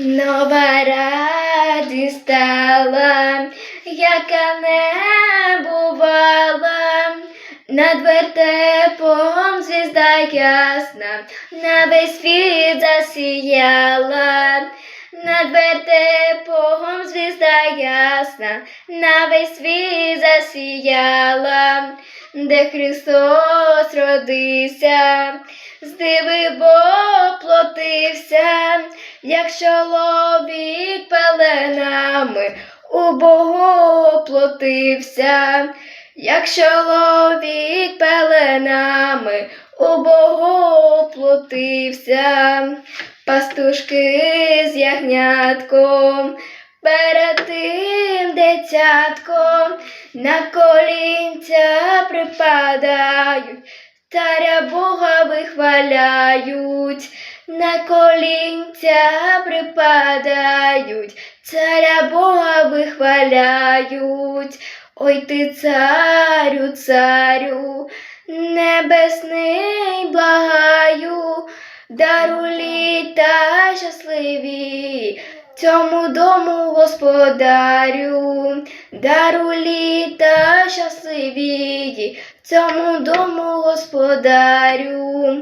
Нова радість стала, яка не бувала, над вертепом звізда ясна, на весь світ засіяла, над вертепом звізда ясна, на весь світ засіяла, де Христос родився, з диви Бог плотився, як чоловік пеленами у Богу плотився, як чоловік пеленами у Богу плотився, пастушки з ягнятком. Перед тим дитятком на колінця припадають, царя Бога вихваляють, на колінця припадають, царя Бога вихваляють. Ой ти царю, царю, небесний благаю, дару літа щасливі, цьому дому господарю, дару літа щасливі, цьому дому господарю.